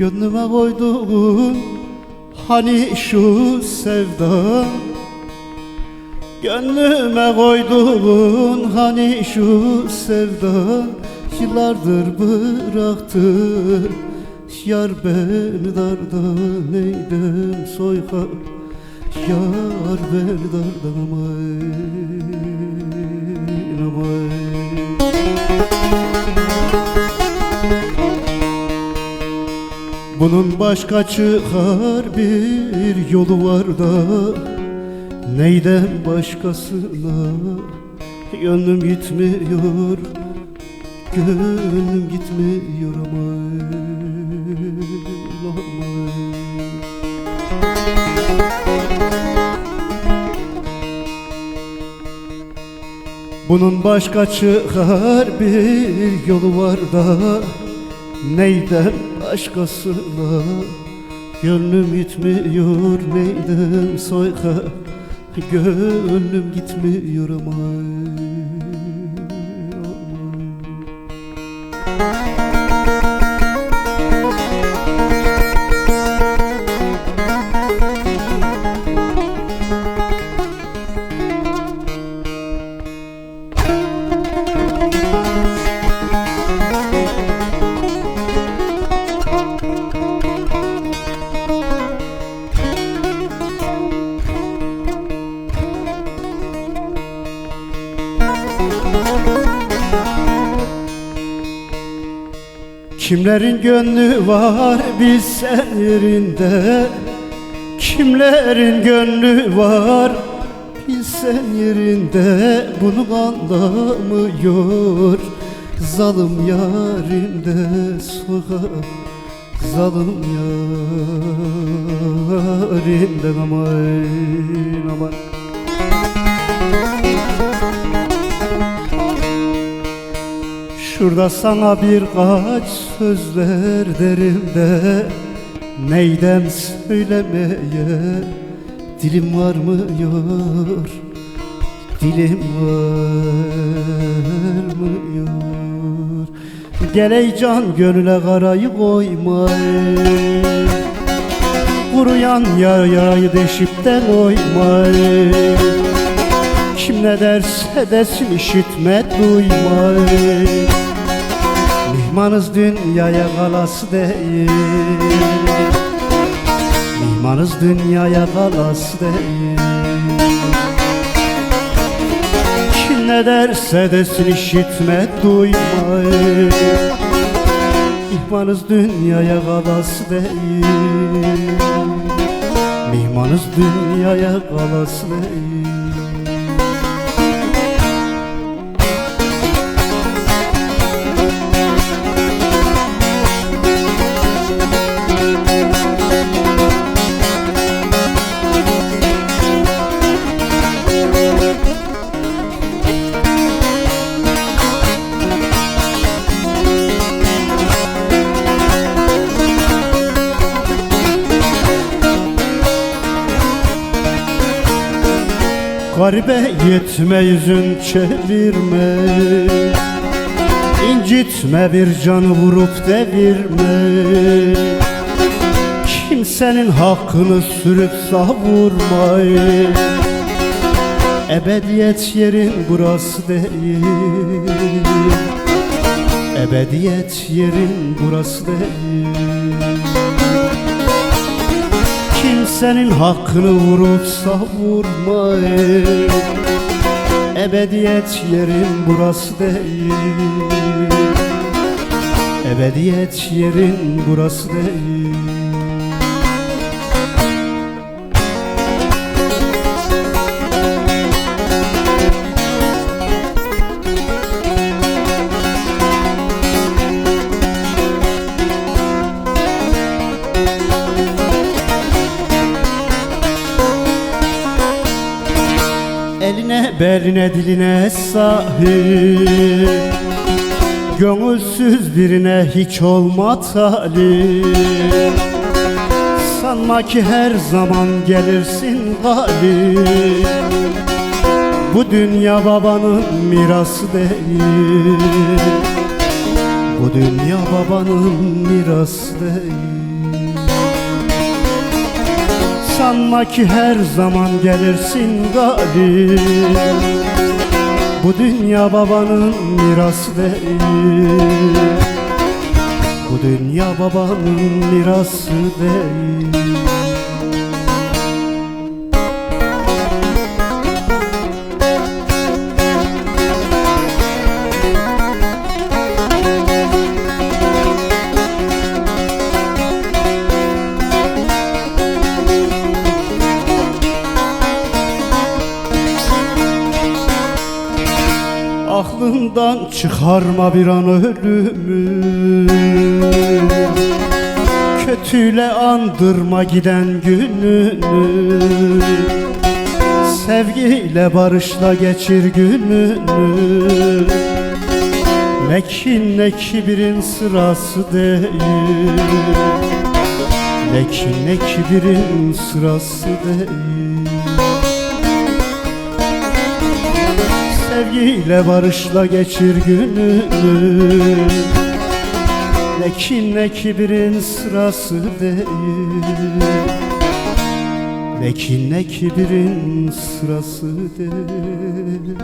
Gönlüme koyduğun hani şu sevda? Gönlüme koyduğun hani şu sevda? Yıllardır bıraktı Yar beni darda neydim soyka Yar beni darda aman Bunun başka çıkar bir yolu var da Neyden başkasına? Gönlüm gitmiyor Gönlüm gitmiyor aman Bunun başka çıkar bir yolu var da Neyden başkasına? Gönlüm gitmiyor. Neyden soyka? Gönlüm gitmiyor aman Kimlerin gönlü var bilsen yerinde Kimlerin gönlü var bilsen yerinde Bunu anlamıyor Zalım yarinde sokak Zalım yarinde. Aman aman Şurada sana birkaç sözler derim de Neydem söylemeye dilim varmıyor Dilim varmıyor. Gel ey can gönüle karayı koyma Kuruyan yarayı deşip de koyma kim ne derse desin işitme duyma Mihmanız dünyaya kalası değil. Mihmanız dünyaya kalası değil. Kim ne derse desin işitme duyma Mihmanız dünyaya kalası değil. Mihmanız dünyaya kalası değil Garibe yetme yüzün çevirme. İncitme bir canı vurup devirme. Kimsenin hakkını sürüp savurma Ebediyet yerin burası değil. Ebediyet yerin burası değil Kimsenin hakkını vurup savurma Ebediyet yerin burası değil. Ebediyet yerin burası değil beline diline sahip. Gönülsüz birine hiç olma talip Sanma ki her zaman gelirsin galip Bu dünya babanın mirası değil. Bu dünya babanın mirası değil Sanma ki her zaman gelirsin galip Bu dünya babanın mirası değil. Bu dünya babanın mirası değil Aklından çıkarma bir an ölümü. Kötüyle andırma giden gününü. Sevgiyle barışla geçir gününü. Ne kin ne kibirin sırası değil. Ne kin ne kibirin sırası değil Sevgiyle barışla geçir gününü Ne kin ne kibirin sırası değil. Ne kin ne kibirin sırası değil